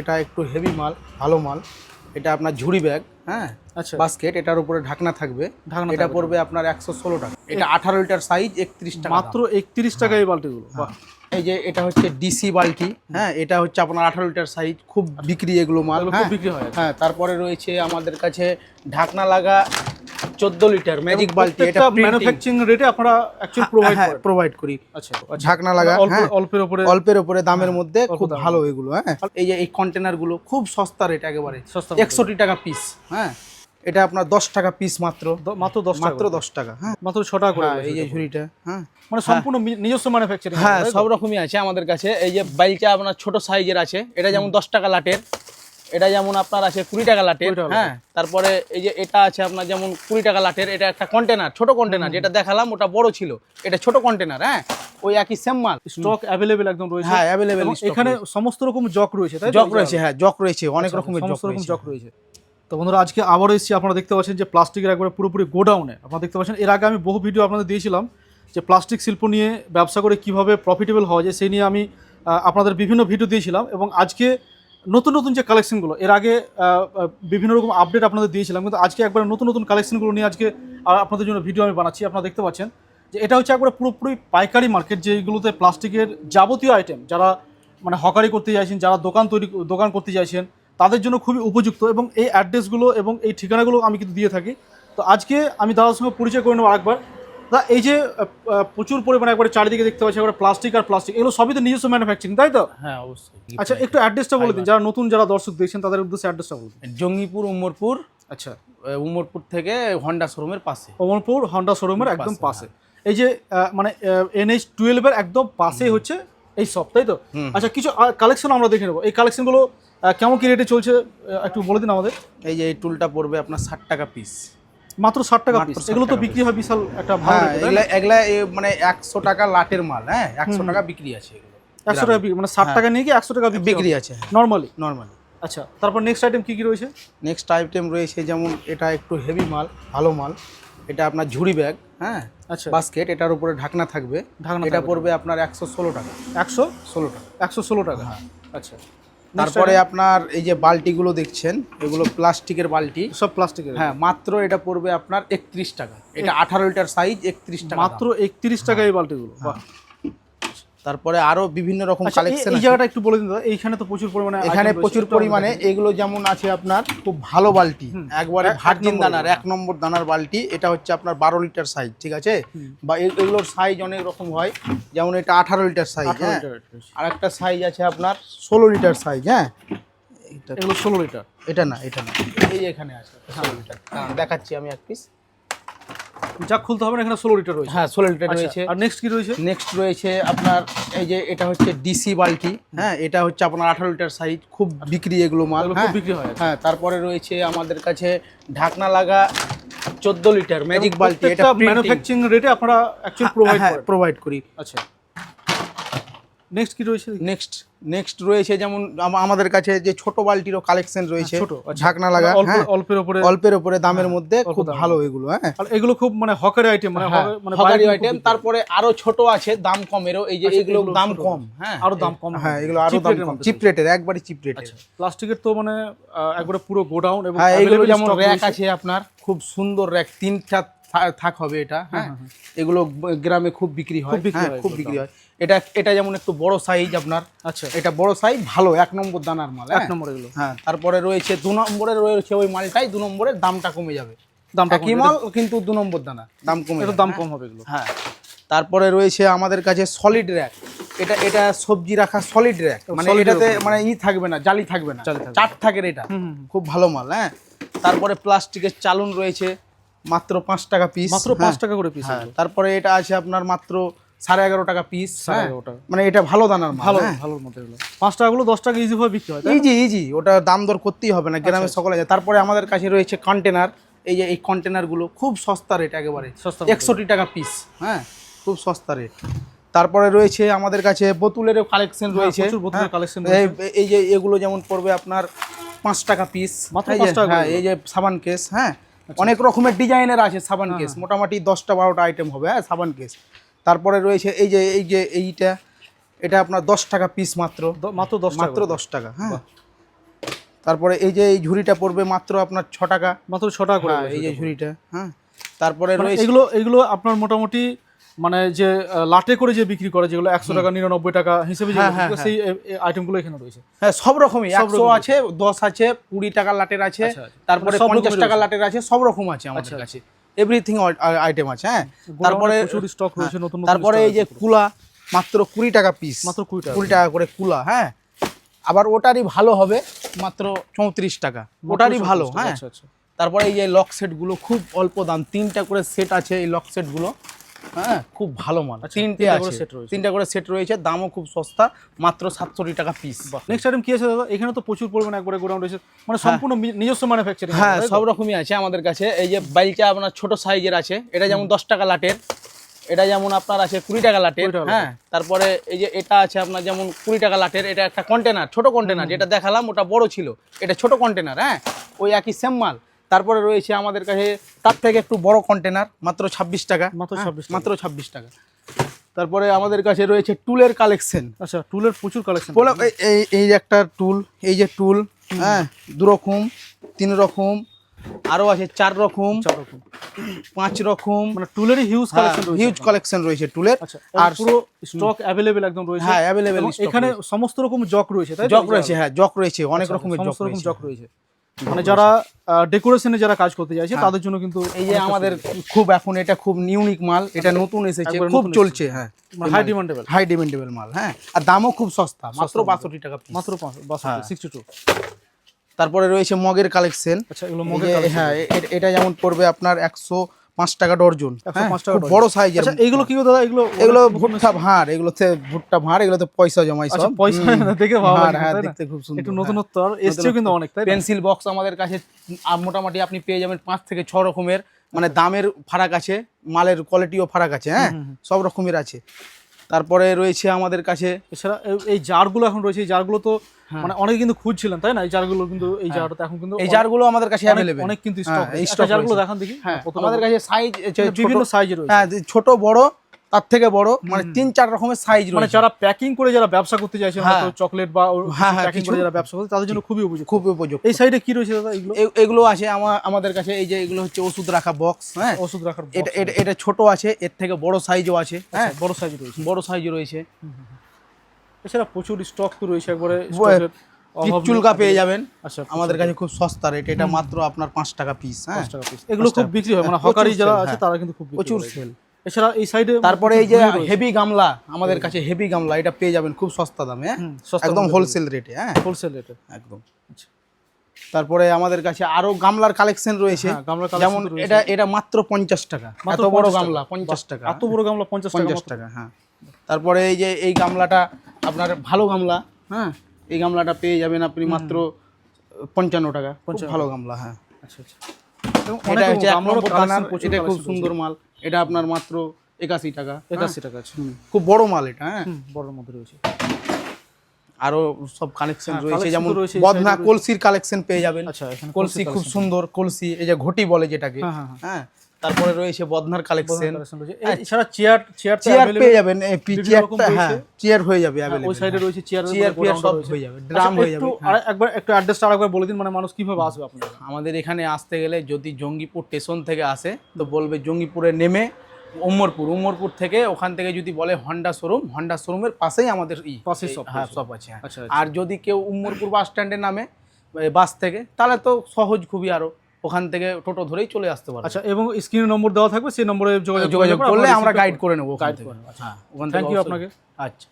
এটা একটু হেভি মাল ভালো মাল। এটা আপনার ঝুড়ি ব্যাগ হ্যাঁ? আচ্ছা। বাস্কেট এটার উপরে ঢাকনা থাকবে। ঢাকনা এটা পড়বে আপনার একশো ষোলো টাকা। এটা আঠারো লিটার সাইজ একত্রিশ টাকা মাত্র। একত্রিশ টাকা এই বালতিগুলো বাহ। এই যে এটা হচ্ছে ডিসি বালতি হ্যাঁ? এটা হচ্ছে আপনার আঠারো লিটার সাইজ খুব বিক্রি এগুলো মাল খুব হ্যাঁ? বিক্রি হয় হ্যাঁ তারপরে রয়েছে আমাদের কাছে ঢাকনা লাগা চোদ্দ লিটার ম্যাজিক বালতি এটা ম্যানুফ্যাকচারিং রেটে আপনারা অ্যাকচুয়ালি প্রোভাইড হ্যাঁ করেন প্রোভাইড করি। আচ্ছা ঢাকনা লাগা হ্যাঁ। অল্পের উপরে অল্পের উপরে দামের মধ্যে খুব ভালো এগুলো হ্যাঁ। এই যে এই কন্টেনারগুলো খুব সস্তা রেট একেবারে। সস্তা একষট্টি টাকা পিস হ্যাঁ। এটা আপনার দশ টাকা পিস মাত্র। মাত্র দশ মাত্র দশ টাকা হ্যাঁ। মাত্র ছ টাকা করে হ্যাঁ, এই যে ঝুড়িটা হ্যাঁ। মানে সম্পূর্ণ নিজস্ব ম্যানুফ্যাকচারিং হ্যাঁ সব রকমই আছে আমাদের কাছে। এই যে বাইলচা আপনার ছোট সাইজের আছে। এটা যেমন দশ টাকা লাটের এটা যেমন আপনার আছে কুড়ি টাকা লাটের হ্যাঁ? তারপরে এই যে এটা আছে আপনার যেমন কুড়ি টাকা লাটের এটা একটা কন্টেনার ছোট কন্টেনার যেটা দেখালাম ওটা বড় ছিল। এটা ছোট কন্টেনার হ্যাঁ? ওই একই সেম মাল। স্টক অ্যাভেলেবেল একদম রয়েছে। হ্যাঁ অ্যাভেলেবেল এখানে সমস্ত রকম জক রয়েছে তাই জক রয়েছে হ্যাঁ জক রয়েছে অনেক আচ্ছা, রকমের জক সমস্ত রকম জক রয়েছে। তো বন্ধুরা আজকে আবারও এসেছি আপনারা দেখতে পাচ্ছেন যে প্লাস্টিকের একবারে পুরোপুরি গোডাউনে। আপনারা দেখতে পাচ্ছেন এর আগে আমি বহু ভিডিও আপনাদের দিয়েছিলাম যে প্লাস্টিক শিল্প নিয়ে ব্যবসা করে কীভাবে প্রফিটেবল হওয়া যায় সেই নিয়ে আমি আপনাদের বিভিন্ন ভিডিও দিয়েছিলাম। এবং আজকে নতুন নতুন যে কালেকশনগুলো এর আগে বিভিন্ন রকম আপডেট আপনাদের দিয়েছিলাম, কিন্তু আজকে একবার নতুন নতুন কালেকশনগুলো নিয়ে আজকে আপনাদের জন্য ভিডিও আমি বানাচ্ছি, আপনারা দেখতে পাচ্ছেন। যে এটা হচ্ছে একবারে পুরোপুরি পাইকারি মার্কেট যেগুলোতে প্লাস্টিকের যাবতীয় আইটেম যারা মানে হকারি করতে চাইছেন, যারা দোকান তৈরি, দোকান করতে চাইছেন, তাদের জন্য খুবই উপযুক্ত এবং এই অ্যাড্রেসগুলো এবং এই ঠিকানাগুলো আমি কিন্তু দিয়ে থাকি। তো আজকে আমি দাদার সঙ্গে পরিচয় করে নেব আরেকবার। দা এই যে প্রচুর পরিমাণে একবারে চারিদিকে দেখতে পাচ্ছি একবারে প্লাস্টিক আর প্লাস্টিক এগুলো সবই তো নিজস্ব ম্যানুফ্যাকচারিং তাই তো? হ্যাঁ অবশ্যই। আচ্ছা একটু অ্যাড্রেসটা বলে দিন যারা নতুন যারা দর্শক দেখছেন তাদের উদ্দেশ্যে অ্যাড্রেসটা বলে দিন। জঙ্গিপুর উমরপুর। আচ্ছা। উমরপুর থেকে হন্ডা শোরুমের পাশে। কমলপুর হন্ডা শোরুমের একদম পাশে, এই যে মানে এনএইচ টুয়েলভের একদম পাশেই হচ্ছে এই সব তাই তো? আচ্ছা কিছু কালেকশন আমরা দেখে নেব। এই কালেকশনগুলো কেমন কি রেটে চলছে? একটু বলে দিন আমাদের। এই যে এই টুলটা পড়বে আপনার ষাট টাকা পিস মাত্র ষাট টাকা এগুলো তো বিক্রি হয় বিশাল একটা ভালো হ্যাঁ এগুলা এগুলা মানে একশো টাকা লাটের মাল হ্যাঁ একশো টাকা বিক্রি আছে এগুলো। একশো টাকা মানে ষাট টাকা নিয়ে কি একশো টাকা বিক্রি বিক্রি আছে নর্মালি নর্মালি আচ্ছা তারপর নেক্সট আইটেম কি কি রয়েছে? নেক্সট আইটেম রয়েছে যেমন এটা একটু হেভি মাল ভালো মাল। এটা আপনার ঝুড়ি ব্যাগ হ্যাঁ আচ্ছা। বাস্কেট এটার উপরে ঢাকনা থাকবে। ঢাকনা এটা পড়বে আপনার একশো ষোলো টাকা। একশো? ষোলো টাকা। একশো ষোলো টাকা? হ্যাঁ। আচ্ছা। তারপরে আপনার এই যে বালতিগুলো দেখছেন এগুলো প্লাস্টিকের বালতি সব প্লাস্টিকের। হ্যাঁ মাত্র এটা পড়বে আপনার একত্রিশ টাকা। এটা আঠারো লিটার সাইজ একত্রিশ টাকা মাত্র একত্রিশ টাকা এই বালতিগুলো তারপরে আরও বিভিন্ন রকম আচ্ছা, এই- কালেকশন এই জায়গাটা একটু বলে দিন এইখানে তো প্রচুর পরিমাণে এখানে প্রচুর পরিমাণে এগুলো যেমন আছে আপনার খুব ভালো বালতি। একবারে এক- এক ভার্জিন দানার এক নম্বর দানার বালতি এটা হচ্ছে আপনার বারো লিটার সাইজ ঠিক আছে? বা এগুলোর সাইজ অনেক রকম হয় যেমন এটা আঠারো লিটার সাইজ হ্যাঁ? আর একটা সাইজ আছে আপনার ষোলো লিটার সাইজ হ্যাঁ? এটা ষোলো লিটার। এটা না এটা না। এই এখানে আছে ষোলো লিটার। দেখাচ্ছি আমি এক পিস যা খুলতে হবে এখানে ষোলো লিটার রয়েছে। হ্যাঁ ষোলো লিটার আচ্ছা, রয়েছে। আর নেক্সট কি রয়েছে? নেক্সট রয়েছে আপনার এই যে এটা হচ্ছে ডিসি বালতি। হ্যাঁ এটা হচ্ছে আপনার আঠারো লিটার সাইজ খুব বিক্রি এগুলো মাল। খুব হ্যাঁ বিক্রি হয় হ্যাঁ তারপরে রয়েছে আমাদের কাছে ঢাকনা লাগা চোদ্দ লিটার ম্যাজিক বালতি। এটা ম্যানুফ্যাকচারিং রেটে আপনারা অ্যাকচুয়ালি প্রোভাইড প্রোভাইড করি। আচ্ছা। নেক্সট কি রয়েছে? নেক্সট নেক্সট রয়েছে যেমন আমাদের কাছে যে ছোট বালতিরও কালেকশন রয়েছে। ছোট, আচ্ছা। লাগা হ্যাঁ। অল্পের উপরে। অল্পের উপরে দামের মধ্যে খুব ভালো এগুলো হ্যাঁ। এগুলো খুব মানে হকারি আইটেম মানে হ্যাঁ, হকারি- মানে হকারি আইটেম তারপরে আরও ছোট আছে দাম কমেরও। এই যে আচ্ছা, এগুলো দাম কম হ্যাঁ। আরও দাম কম হ্যাঁ এগুলো আরও দাম কম। চিপ রেটের একবারে চিপ রেটের আচ্ছা প্লাস্টিকের তো মানে একবারে পুরো গোডাউন এবং হ্যাঁ এগুলো যেমন র্যাক আছে আপনার খুব সুন্দর র্যাক তিনটা থা- থাক হবে এটা হ্যাঁ এগুলো গ্রামে খুব বিক্রি হয় খুব বিক্রি হ্যাঁ, হয় হয় এটা এটা যেমন একটু বড় সাইজ আপনার আচ্ছা। এটা বড় সাইজ ভালো এক নম্বর দানার মাল এক হ্যাঁ? নম্বর এগুলো। হ্যাঁ তারপরে রয়েছে দু নম্বরে রয়েছে ওই মালটাই দু নম্বরের দামটা কমে যাবে। দামটা কম মাল কিন্তু দু নম্বর দানা দাম কমে এটা দাম হ্যাঁ। কম হবে এগুলো। হ্যাঁ তারপরে রয়েছে আমাদের কাছে সলিড র্যাক এটা এটা সবজি রাখা সলিড র্যাক মানে এটাতে মানে ই থাকবে না জালি থাকবে না চাট থাকে এটা। খুব ভালো মাল হ্যাঁ? তারপরে প্লাস্টিকের চালুন রয়েছে মাত্র পাঁচ টাকা পিস মাত্র পাঁচ টাকা করে পিস হ্যাঁ তারপরে এটা আছে আপনার মাত্র সাড়ে এগারো টাকা পিস সাড়ে এগারো টাকা। মানে এটা ভালো দানার ভালো ভালোর মধ্যে পাঁচ টাকাগুলো দশ টাকা ইজি ভাবে বিক্রি হয়? ইজি ইজি ওটা দাম দর করতেই হবে না আচ্ছা, গ্রামে সকলে যায়। তারপরে আমাদের কাছে রয়েছে কন্টেনার এই যে এই কন্টেনারগুলো খুব সস্তা রেট একেবারে। সস্তা একষট্টি টাকা পিস হ্যাঁ। খুব সস্তা রেট তারপরে রয়েছে আমাদের কাছে বোতলেরও কালেকশন রয়েছে হ্যাঁ, প্রচুর বোতলের হ্যাঁ। collection এই যে এগুলো যেমন পড়বে আপনার পাঁচ টাকা পিস হ্যাঁ এই যে সাবান কেস হ্যাঁ। অনেক রকমের ডিজাইনের আছে সাবান কেস মোটামুটি দশটা বারোটা আইটেম হবে হ্যাঁ সাবান কেস তারপরে রয়েছে এই যে এই যে এইটা এটা আপনার দশ টাকা পিস মাত্র। মাত্র দশ মাত্র দশ টাকা হ্যাঁ। তারপরে এই যে এই ঝুড়িটা পড়বে মাত্র আপনার ছ টাকা। মাত্র ছ টাকা করে হ্যাঁ, এই যে ঝুড়িটা হ্যাঁ। তারপরে মানে এগুলো এগুলো আপনার মোটামুটি মানে যে লাটে করে যে বিক্রি করে যেগুলো একশো টাকা নিরানব্বই টাকা হিসেবে হ্যাঁ, হ্যাঁ, সেই আইটেমগুলো এখানে রয়েছে। হ্যাঁ সব রকমই একশো আছে দশ আছে কুড়ি টাকা লাটের আছে আচ্ছা, আচ্ছা। তারপরে মানে পঞ্চাশ টাকা। লাটের আছে সব রকম আছে আমাদের আচ্ছা, কাছে। এভরিথিং আইটেম আছে হ্যাঁ? তারপরে স্টক রয়েছে নতুন নতুন তারপরে এই যে কুলা মাত্র কুড়ি টাকা পিস মাত্র কুড়ি টাকা। কুড়ি টাকা করে কুলা হ্যাঁ? আবার ওটারই ভালো হবে মাত্র চৌত্রিশ টাকা। ওটারই ভালো হ্যাঁ? আচ্ছা আচ্ছা। তারপরে এই যে লক সেটগুলো খুব অল্প দাম তিনটা করে সেট আছে এই লক সেটগুলো হ্যাঁ? খুব ভালো মাল। আচ্ছা, তিনটে করে আছে। রয়েছে। তিনটা করে সেট রয়েছে দামও খুব সস্তা মাত্র সাতষট্টি টাকা পিস নেক্সট আইটেম কি আছে দাদা? এখানে তো প্রচুর পরিমাণে একবারে গোডাউন রয়েছে। মানে সম্পূর্ণ নিজস্ব ম্যানুফ্যাকচারিং হ্যাঁ সব রকমই আছে আমাদের কাছে। এই যে বাইলটা আপনার ছোট সাইজের আছে এটা যেমন দশ টাকা লাটের এটা যেমন আপনার আছে কুড়ি টাকা লাটের হ্যাঁ। তারপরে এই যে এটা আছে আপনার যেমন কুড়ি টাকা লাটের এটা একটা কন্টেনার ছোট কন্টেনার যেটা দেখালাম ওটা বড় ছিল। এটা ছোট কন্টেনার হ্যাঁ। ওই একই সেম মাল। তারপরে রয়েছে আমাদের কাছে তার থেকে একটু বড় কন্টেনার মাত্র ছাব্বিশ টাকা। মাত্র হ্যাঁ, 26 টাকা। মাত্র ছাব্বিশ টাকা। তারপরে আমাদের কাছে রয়েছে টুলের কালেকশন আচ্ছা টুলের প্রচুর কালেকশন এই- এই যে একটা টুল এই যে টুল হ্যাঁ দু রকম তিন রকম আরও আছে চার রকম চার রকম। পাঁচ রকম। মানে টুলেরই হিউজ কালেকশন হিউজ কালেকশন রয়েছে টুলের। আচ্ছা আর পুরো স্টক অ্যাভেলেবেল একদম রয়েছে। হ্যাঁ অ্যাভেলেবেল এখানে সমস্ত রকম জক রয়েছে তাই জক রয়েছে হ্যাঁ জক রয়েছে অনেক আচ্ছা, রকমের সমস্ত রকম জক রয়েছে। মানে যারা ডেকোরেশনে যারা কাজ করতে চাইছে তাদের জন্য কিন্তু এই যে আমাদের খুব এখন এটা খুব ইউনিক মাল এটা নতুন এসেছে খুব চলছে হ্যাঁ। হাই ডিমান্ডেবল হাই ডিমান্ডেবল মাল হ্যাঁ। আর দামও খুব সস্তা মাত্র বাষট্টি টাকা। মাত্র হ্যাঁ। সিক্সটি টু তারপরে রয়েছে মগের কালেকশন আচ্ছা এগুলো মগের হ্যাঁ এটা যেমন পড়বে আপনার একশো পাঁচ টাকা ডর্জন 105 হ্যাঁ, টাকা বড় সাইজের এগুলো এইগুলো কি দাদা? এগুলো এগুলো ভুট্টা ভাঁড় এগুলোতে ভুট্টা ভাঁড় এগুলোতে পয়সা জমাই আচ্ছা সব। পয়সা। দেখে ভালো হ্যাঁ দেখতে খুব সুন্দর একটু হ্যাঁ। নতুনত্ব। আর এসছেও কিন্তু অনেক তাই পেন্সিল বক্স আমাদের কাছে মোটামুটি আপনি পেয়ে যাবেন পাঁচ থেকে ছ রকমের মানে দামের ফারাক আছে মালের কোয়ালিটিও ফারাক আছে হ্যাঁ? সব রকমের আছে। তারপরে রয়েছে আমাদের কাছে এছাড়া এই- জারগুলো এখন রয়েছে। এই জারগুলো তো মানে অনেকে কিন্তু খুঁজছিলেন তাই না? এই জারগুলো কিন্তু এই জারটা এখন কিন্তু হ্যাঁ। এই জারগুলো আমাদের কাছে अवेलेबल অনেক কিন্তু হ্যাঁ, স্টক এই স্টক জারগুলো রয়েছে। দেখান দেখি। হ্যাঁ আমাদের কাছে সাইজ বিভিন্ন সাইজে রয়েছে। হ্যাঁ ছোট বড় তার থেকে বড় মানে তিন চার রকমের সাইজ মানে যারা প্যাকিং করে যারা ব্যবসা করতে চাইছে হ্যাঁ। হয়তো চকলেট বা হ্যাঁ, হ্যাঁ, প্যাকিং করে যারা ব্যবসা করতে তাদের জন্য খুবই উপযুক্ত। খুব উপযুক্ত। এই সাইডে কি রয়েছে দাদা এগুলো? এগুলো আছে আমার আমাদের কাছে এই যে এগুলো হচ্ছে ওষুধ রাখা বক্স হ্যাঁ। ওষুধ রাখার এটা এটা এটা ছোট আছে এর থেকে বড় সাইজও আছে হ্যাঁ। আচ্ছা, বড় সাইজ রয়েছে। বড় সাইজ রয়েছে। এছাড়া প্রচুর স্টক তো রয়েছে একবারে ব-। পিচুলকা পেয়ে যাবেন। আচ্ছা আমাদের কাছে খুব সস্তা রেট এটা মাত্র আপনার পাঁচ টাকা পিস হ্যাঁ। এগুলো খুব বিক্রি হয় মানে হ্যাঁ, হকারি যারা আছে হ্যাঁ। তারা কিন্তু খুব প্রচুর সেল এছাড়া এই সাইডে তারপরে এই যে হেভি গামলা আমাদের কাছে হেভি গামলা এটা পেয়ে যাবেন খুব সস্তা দামে হ্যাঁ একদম হোলসেল রেটে হ্যাঁ? হোলসেল রেটে একদম। তারপরে আমাদের কাছে আরও গামলার কালেকশন রয়েছে। হ্যাঁ, যেমন এটা এটা মাত্র পঞ্চাশ টাকা এত বড় গামলা পঞ্চাশ টাকা। এত বড় গামলা পঞ্চাশ টাকা পঞ্চাশ টাকা হ্যাঁ। তারপরে এই যে এই গামলাটা আপনার ভালো গামলা হ্যাঁ? এই গামলাটা পেয়ে যাবেন আপনি মাত্র পঞ্চান্ন টাকা। ভালো গামলা হ্যাঁ। আচ্ছা আচ্ছা। এটা হচ্ছে খুব সুন্দর মাল। এটা আপনার মাত্র একাশি টাকা একাশি টাকা আছে। খুব বড় মাল এটা হ্যাঁ? বড় বড়র মধ্যে রয়েছে। আরও সব কালেকশন হ্যাঁ, রয়েছে যেমন বদনা কলসির কালেকশন পেয়ে যাবেন। আচ্ছা কলসি খুব সুন্দর কলসি এই যে ঘটি বলে যেটাকে হ্যাঁ, হ্যাঁ, হ্যাঁ? তারপরে রয়েছে বদনার কালেকশন রয়েছে। এছাড়া চেয়ার চেয়ার চেয়ার পেয়ে যাবেন। এই চেয়ারটা হ্যাঁ চেয়ার হয়ে যাবে ওই সাইডে রয়েছে চেয়ার চেয়ার পেয়ার সব হয়ে যাবে। ড্রাম হয়ে যাবে হ্যাঁ। আর একবার একটু অ্যাড্রেসটা আরেকবার বলে দিন মানে মানুষ কীভাবে আসবে আপনাদের? আমাদের এখানে আসতে গেলে যদি জঙ্গিপুর স্টেশন থেকে আসে তো বলবে জঙ্গিপুরে নেমে উমরপুর উমরপুর থেকে ওখান থেকে যদি বলে হন্ডা শোরুম হন্ডা শোরুমের পাশেই আমাদের ই পাশেই shop হ্যাঁ সব আছে হ্যাঁ। আচ্ছা, আর যদি কেউ উমরপুর বাস স্ট্যান্ডে নামে বাস থেকে তাহলে তো সহজ খুবই আরও। ওখান থেকে টোটো ধরেই চলে আসতে পারবে আচ্ছা এবং স্ক্রিনে নম্বর দেওয়া থাকবে সেই নম্বরে যোগাযোগ যোগাযোগ করলে আমরা গাইড করে নেব গাইড করে আচ্ছা। হ্যাঁ ওখান থেকে আপনাকে। আচ্ছা